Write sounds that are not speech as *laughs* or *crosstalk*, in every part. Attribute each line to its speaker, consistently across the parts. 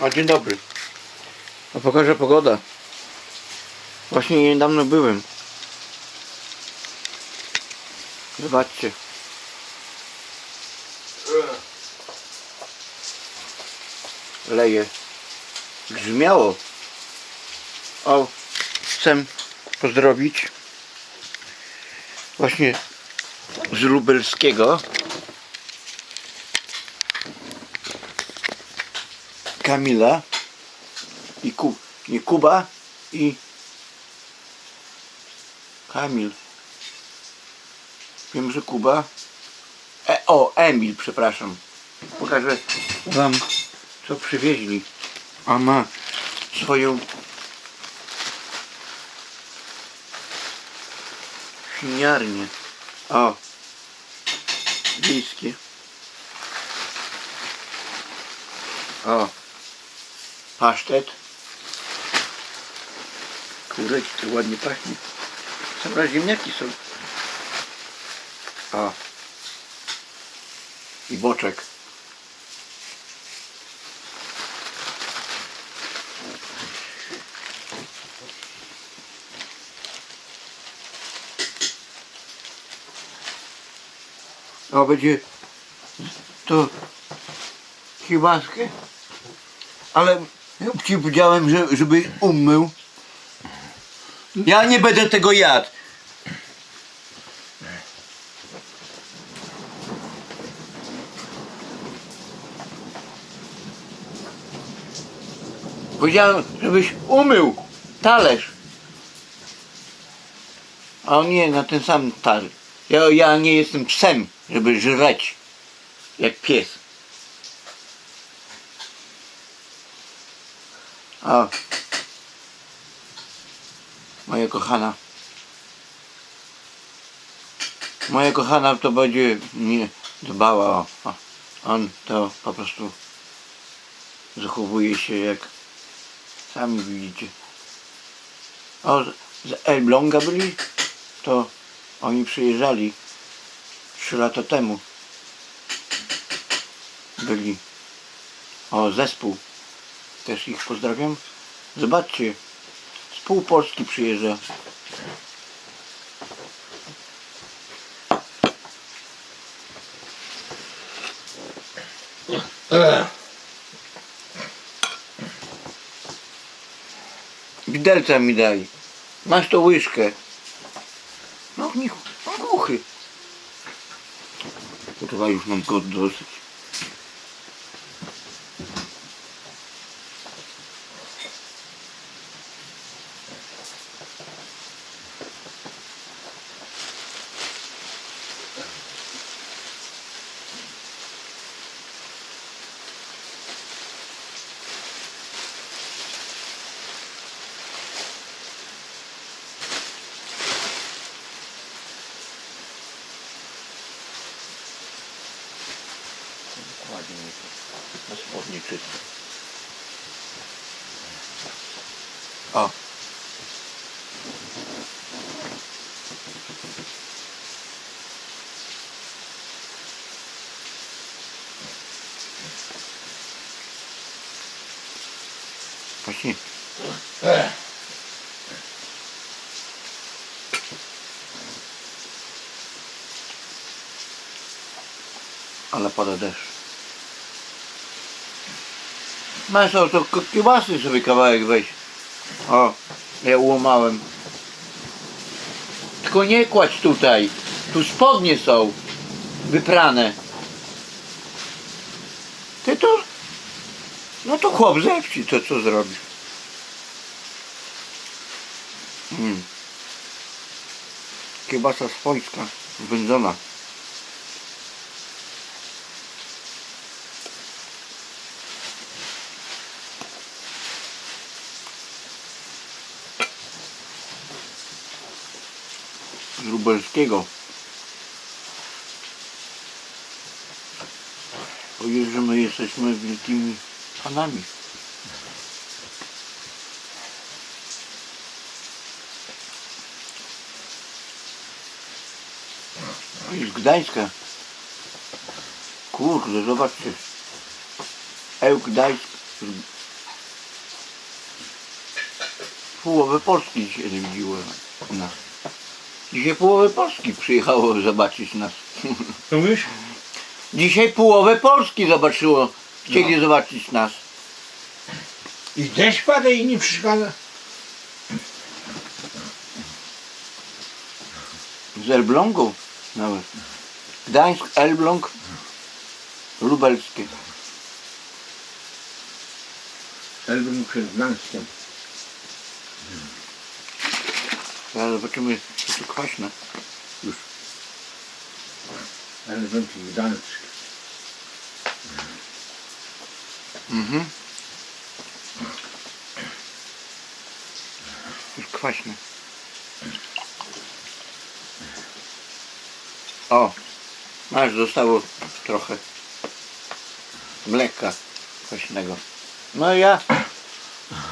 Speaker 1: A dzień dobry. A pokażę pogoda. Właśnie niedawno byłem. Zobaczcie. Leje. Grzmiało. O, chcę pozdrowić właśnie z lubelskiego Kamila i Ku, nie Kuba i Kamil. Wiem, że Kuba. E, o, Emil, przepraszam. Pokażę wam, co przywieźli. A ma swoją świniarnię. O, wiejskie. O, pasztet. Kurek, to ładnie pachnie. Sam ziemniaki są. O. I boczek. O, będzie to kiełbaskę. Ale ci powiedziałem, że, żeby umył. Ja nie będę tego jadł. Powiedziałem, żebyś umył talerz. A on nie, na ten sam talerz. Ja, ja nie jestem psem, żeby żreć jak pies. O. Moja kochana. Moja kochana to będzie mnie dbała o. On to po prostu zachowuje się jak sami widzicie. O, z Elbląga byli, to oni przyjeżdżali trzy lata temu. Byli. O, zespół. Też ich pozdrawiam. Zobaczcie, z pół Polski przyjeżdża. Widelca mi daj. Masz to łyżkę. No niech on głuchy. Chyba już mam go dosyć. To. Na spodnie czysto. O. Właśnie. Ale pada deszcz. Masz o to kiełbasy sobie kawałek weź. O, ja ułamałem. Tylko nie kładź tutaj. Tu spodnie są wyprane. Ty to... No to chłop zepci, to co zrobisz? Mm. Kiełbasa swojska, wędzona. Z lubelskiego. Powiedz, że my jesteśmy wielkimi panami. I z Gdańska. Kurde, zobaczcie. Eł Gdańsk połowę Polski dzisiaj odwiedziło nas. Dzisiaj połowę Polski przyjechało zobaczyć nas.
Speaker 2: Co mówisz?
Speaker 1: Dzisiaj połowę Polski zobaczyło. Chcieli
Speaker 2: No.
Speaker 1: zobaczyć nas.
Speaker 2: I deszcz pada i nie przeszkadza.
Speaker 1: Z Elblągu nawet. Gdańsk, Elbląg, Lubelskie.
Speaker 2: Elbląg przed Gdańskiem.
Speaker 1: Teraz zobaczymy, to kwaśne. Już.
Speaker 2: Elbląg i Gdańsk.
Speaker 1: Mhm. Już kwaśne. O, masz, zostało trochę mleka kwaśnego. No ja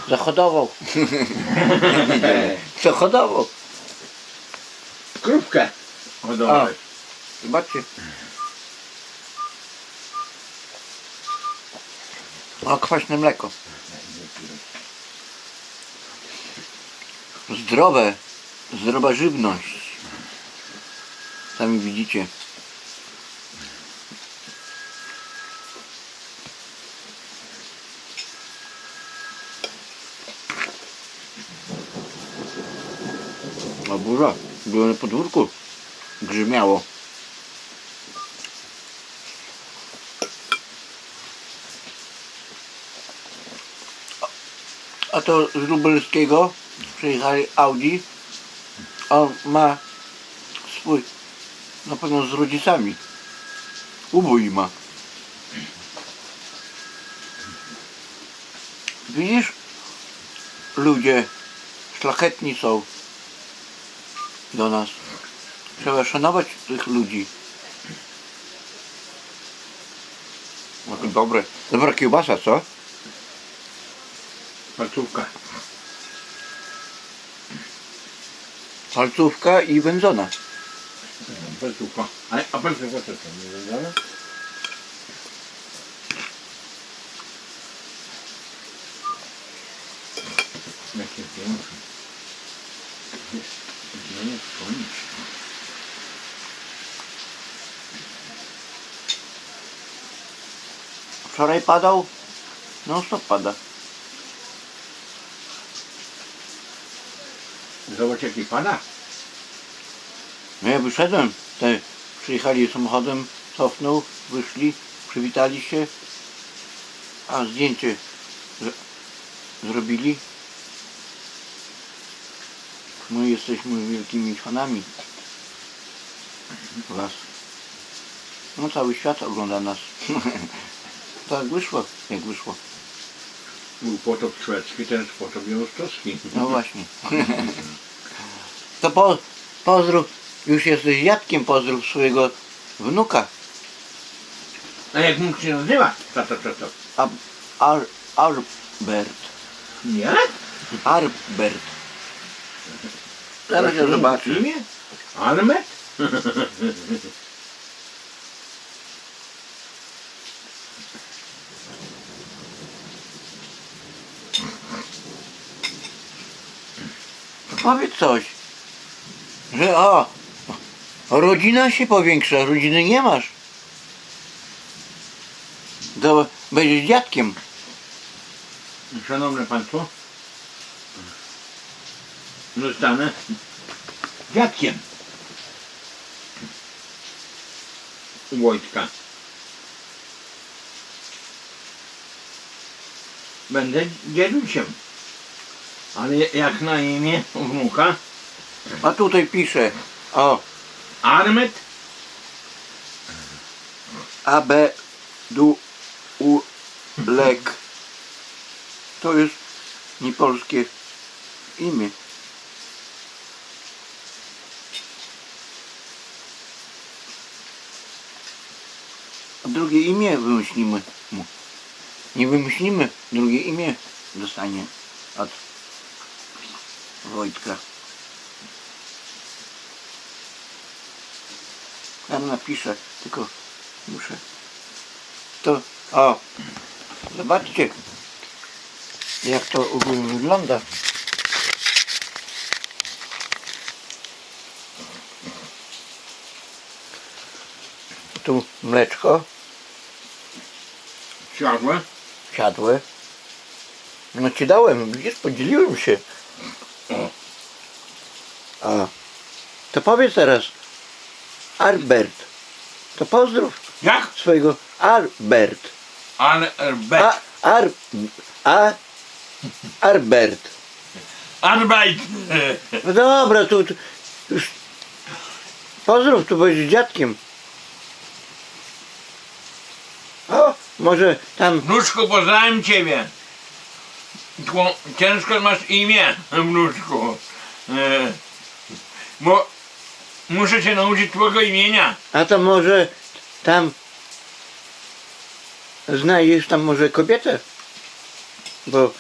Speaker 1: zahodował. *laughs* zahodował.
Speaker 2: Hodowałeś.
Speaker 1: Zobaczcie. O, kwaśne mleko. Zdrowe, zdrowa żywność. Sami widzicie. O burza, byłem na podwórku. Grzmiało. A to z Lubelskiego przyjechali Audi. On ma swój, na pewno z rodzicami. Ubój ma. Widzisz? Ludzie szlachetni są do nas. Trzeba szanować tych ludzi. No to dobre. Dobra kiełbasa, co?
Speaker 2: Palcówka.
Speaker 1: Palcówka i wędzona.
Speaker 2: Palcówka. A, a palcówka to? Nie wiedziałem? Jakie piękne. No nie wspomnieć.
Speaker 1: Wczoraj padał? No stop pada.
Speaker 2: Zobacz jaki pada.
Speaker 1: No ja wyszedłem. Te przyjechali samochodem, cofnął, wyszli, przywitali się. A zdjęcie z- zrobili. My jesteśmy wielkimi fanami was. No cały świat ogląda nas. *laughs* tak wyszło, jak wyszło.
Speaker 2: Był potop szwedzki, teraz potop białostocki.
Speaker 1: No właśnie. *laughs* To po, pozdrów, już jesteś dziadkiem, pozdrów swojego wnuka.
Speaker 2: A jak mógł się nazywa? Tato, tato.
Speaker 1: Ab, Ar, Albert.
Speaker 2: Jak?
Speaker 1: Arbert. Zaraz się zobaczy.
Speaker 2: Imię? Almet? *laughs*
Speaker 1: Powiedz coś. Że o, rodzina się powiększa, rodziny nie masz. To będziesz dziadkiem.
Speaker 2: Szanowne Państwo, zostanę dziadkiem Wojtka. Będę dziadusiem. Ale jak na imię wnuka
Speaker 1: A tutaj pisze, o,
Speaker 2: Armet
Speaker 1: AB du u lek. To jest niepolskie imię. A drugie imię wymyślimy mu. Nie wymyślimy, drugie imię dostanie od Wojtka. Tam napiszę, tylko muszę. To, o, zobaczcie, jak to ogólnie wygląda. Tu mleczko.
Speaker 2: Siadłe?
Speaker 1: Siadłe. No ci dałem, widzisz, podzieliłem się. A, to powiedz teraz, Albert, to pozdrów
Speaker 2: Jak?
Speaker 1: swojego Albert.
Speaker 2: Albert.
Speaker 1: A, Ar, a, Albert.
Speaker 2: Arbeit.
Speaker 1: No dobra, tu, tu już pozdrów, tu będziesz dziadkiem. O, może tam,
Speaker 2: Wnuczku, poznałem ciebie. Tylko ciężko masz imię, wnuczku. E, Bo muszę cię nauczyć twojego imienia.
Speaker 1: a to może tam znajdziesz tam może kobietę, bo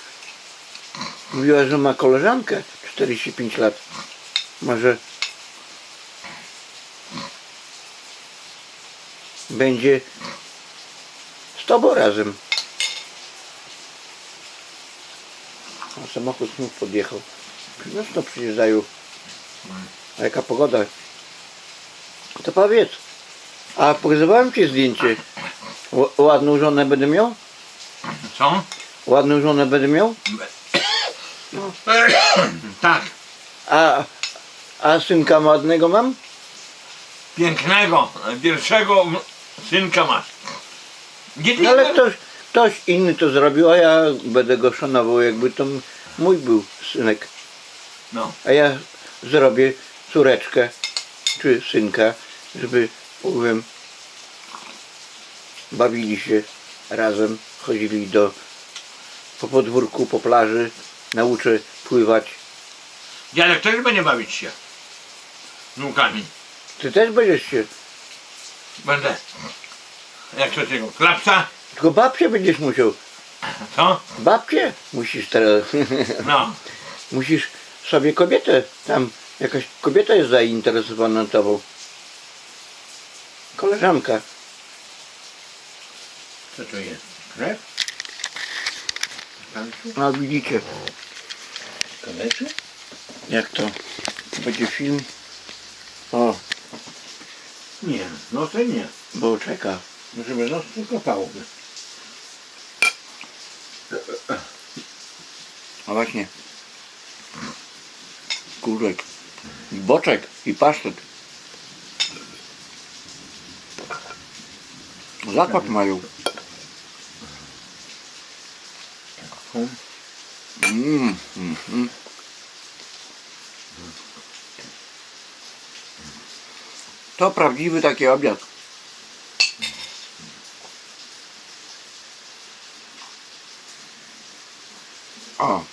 Speaker 1: mówiła, że ma koleżankę 45 lat. Może będzie z tobą razem. A samochód znów podjechał. No to przyjeżdżają. A jaka pogoda? To powiedz. A pokazywałem ci zdjęcie. Ł- ładną żonę będę miał?
Speaker 2: Co?
Speaker 1: Ładną żonę będę miał?
Speaker 2: Tak.
Speaker 1: A, a synka ładnego mam?
Speaker 2: Pięknego, pierwszego synka masz. Gdzie ty
Speaker 1: No ale ktoś, ktoś inny to zrobił, a ja będę go szanował, jakby to m- mój był synek.
Speaker 2: No.
Speaker 1: A ja zrobię córeczkę czy synka, żeby powiem, bawili się razem, chodzili do po podwórku, po plaży, nauczę pływać.
Speaker 2: Dziadek też będzie bawić się. Wnukami.
Speaker 1: Ty też będziesz się,
Speaker 2: Będę. Jak to tego? Klapsa?
Speaker 1: tylko babcię będziesz musiał.
Speaker 2: Co?
Speaker 1: Babcię musisz teraz,
Speaker 2: No. *laughs*
Speaker 1: musisz sobie kobietę, tam jakaś kobieta jest zainteresowana tobą. Koleżanka.
Speaker 2: Co to jest? Krew? Kalcium?
Speaker 1: No widzicie,
Speaker 2: Kaleczy?
Speaker 1: jak to będzie film. O,
Speaker 2: Nie, no to nie.
Speaker 1: bo czeka.
Speaker 2: Żeby nos tylko pałkę.
Speaker 1: A właśnie. Kurek. I boczek. I pasztet. Zakład mają. Mm, mm, mm. To prawdziwy taki obiad. O,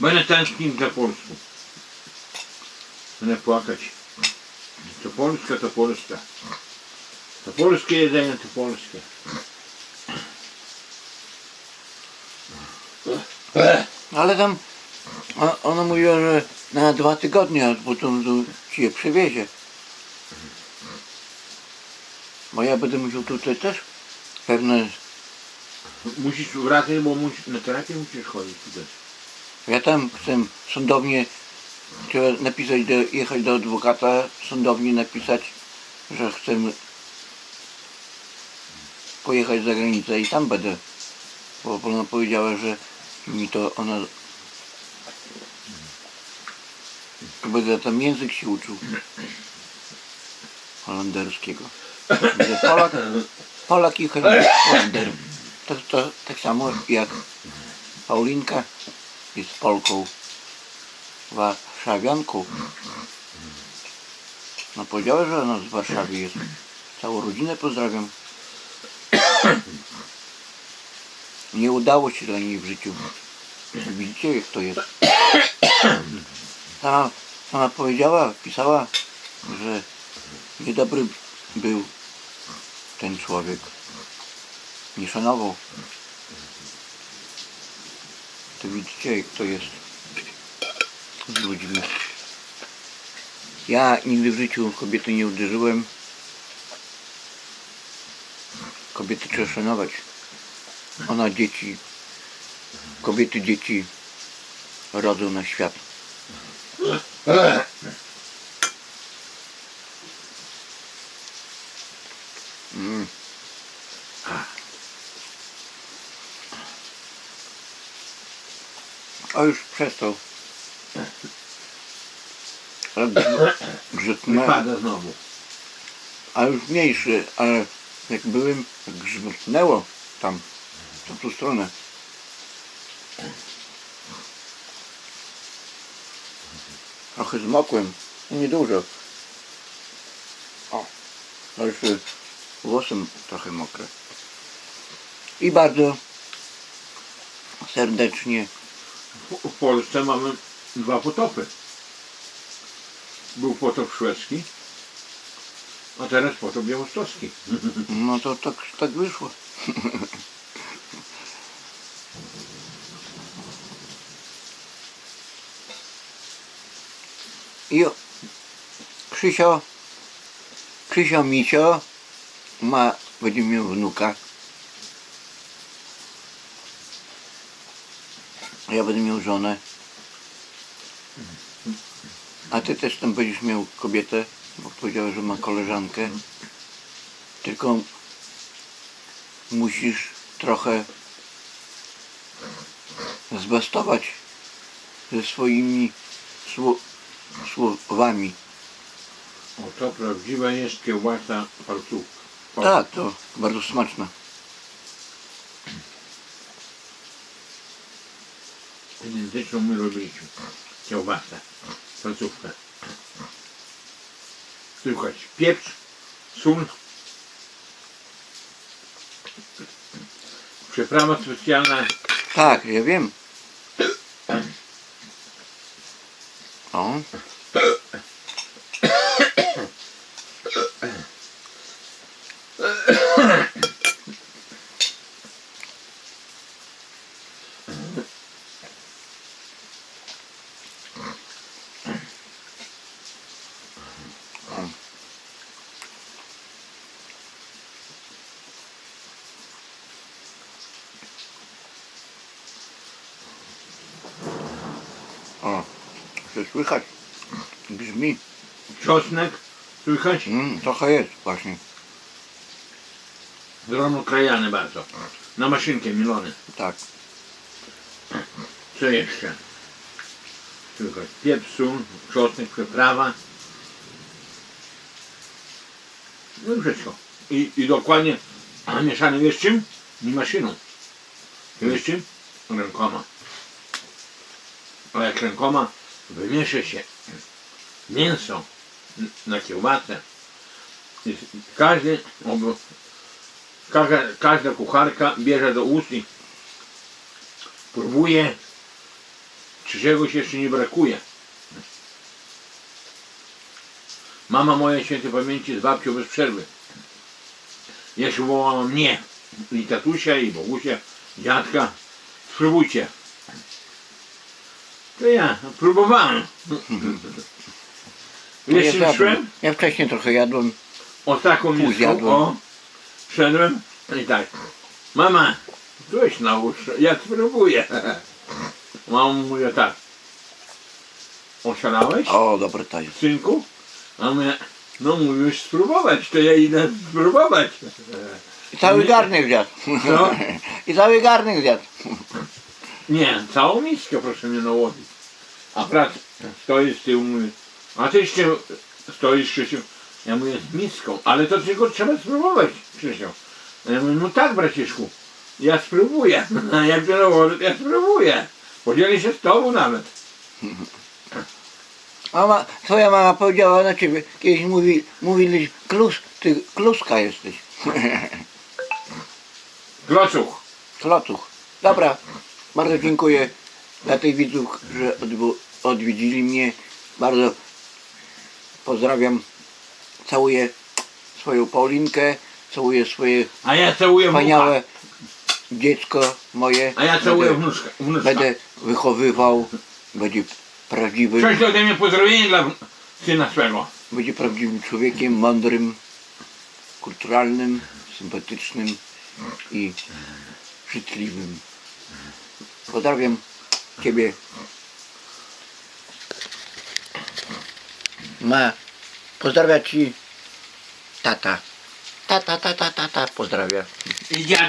Speaker 2: Będę tęsknił za Polską. Będę płakać. To Polska, to Polska. To polskie jedzenie, to polskie.
Speaker 1: ale tam o- ona mówiła, że na dwa tygodnie, a potem tu ci je przywiezie. Bo ja będę musiał tutaj też pewne
Speaker 2: Musisz wracać, bo musisz, na terapię musisz chodzić tutaj.
Speaker 1: Ja tam chcę sądownie napisać, do, jechać do adwokata, sądownie napisać, że chcę pojechać za granicę i tam będę. Bo ona powiedziała, że mi to ona będę tam język się uczył holenderskiego. Polak, Polak i Holender. To, to tak samo jak Paulinka jest Polką, Warszawianką. No powiedziała, że ona z Warszawy jest. Całą rodzinę pozdrawiam. Nie udało się dla niej w życiu. Widzicie jak to jest. Sama, sama powiedziała, pisała, że niedobry był ten człowiek. Nie szanował. To widzicie jak to jest z ludźmi. Ja nigdy w życiu kobiety nie uderzyłem. Kobiety trzeba szanować. Ona dzieci, kobiety dzieci rodzą na świat. Mm. A już przestał. Ale *coughs* grz- Grzutnę,
Speaker 2: Wypada znowu.
Speaker 1: a już mniejszy, ale jak byłem, jak grzmotnęło tam, w tą stronę. Trochę zmokłem, niedużo. O, ale już y, włosy trochę mokre. I bardzo serdecznie
Speaker 2: W- Polsce mamy dwa potopy. Był potop szwedzki, a teraz potop białostocki.
Speaker 1: No to tak, tak wyszło. I Krzysio, Krzysio Misio ma, będzie miał wnuka. A ja będę miał żonę. A ty też tam będziesz miał kobietę, bo powiedziała, że ma koleżankę. Tylko musisz trochę zbastować ze swoimi sło- słowami.
Speaker 2: O, to prawdziwa jest kiełbasa palców.
Speaker 1: Tak, to bardzo smaczne.
Speaker 2: Identyczną my robiliśmy. Kiełbasę. Palcówkę. Słuchać, pieprz, sól. Przyprawa specjalna.
Speaker 1: Tak, ja wiem. O. słychać? Brzmi.
Speaker 2: Czosnek. Słychać?
Speaker 1: Mm, trochę jest właśnie.
Speaker 2: Drobno krajany bardzo. Na maszynkę milony.
Speaker 1: Tak.
Speaker 2: Co jeszcze? Słychać pieprz, sól, czosnek, przyprawa. No i wszystko. I, i dokładnie a mieszane wiesz czym? Nie maszyną. Wiesz czym? Rękoma. A jak rękoma wymieszy się mięso na kiełbasę i każdy, obo- każda, każda kucharka bierze do ust i próbuje czy czegoś jeszcze nie brakuje. Mama moja świętej pamięci z babcią bez przerwy. Jeszcze wołała mnie i tatusia i Bogusia, dziadka. Spróbujcie. To ja próbowałem. Wiesz
Speaker 1: ja, jadłem. ja wcześniej trochę jadłem.
Speaker 2: O taką
Speaker 1: Pół
Speaker 2: miską,
Speaker 1: zjadłem.
Speaker 2: o, szedłem i tak, mama, weź nałóż, ja spróbuję. Mama mówi tak, oszalałeś,
Speaker 1: O, dobre to jest.
Speaker 2: synku? A mówię, no mówisz spróbować, to ja idę spróbować.
Speaker 1: I cały garnek zjadł.
Speaker 2: Co? *laughs*
Speaker 1: I cały garnek zjadł.
Speaker 2: Nie, całą miskę proszę mnie nałożyć. A brat stoi z tyłu, mówi, a ty jeszcze stoisz Krzysiu. Ja mówię, z miską, ale to tylko trzeba spróbować, Krzysiu. Ja mówię, no tak braciszku, ja spróbuję. *laughs* A jak to nałożę, to ja spróbuję. Podzielę się z tobą nawet.
Speaker 1: Mama, twoja mama powiedziała na ciebie, kiedyś mówi, mówili, klus, ty kluska jesteś. *laughs*
Speaker 2: Klocuch.
Speaker 1: Klocuch. Dobra, bardzo dziękuję dla tych widzów, że odwiedzili mnie. Bardzo pozdrawiam. Całuję swoją Paulinkę, całuję swoje
Speaker 2: A ja całuję
Speaker 1: wspaniałe dziecko moje.
Speaker 2: A ja całuję
Speaker 1: Będę-
Speaker 2: wnuczka. wnuczka.
Speaker 1: Będę wychowywał, będzie prawdziwym,
Speaker 2: Cześć ode mnie pozdrowienie dla syna swego.
Speaker 1: będzie prawdziwym człowiekiem, mądrym, kulturalnym, sympatycznym i życzliwym. Pozdrawiam Ciebie. Ma. Pozdrawia Ci tata. Tata, tata, tata, pozdrawia.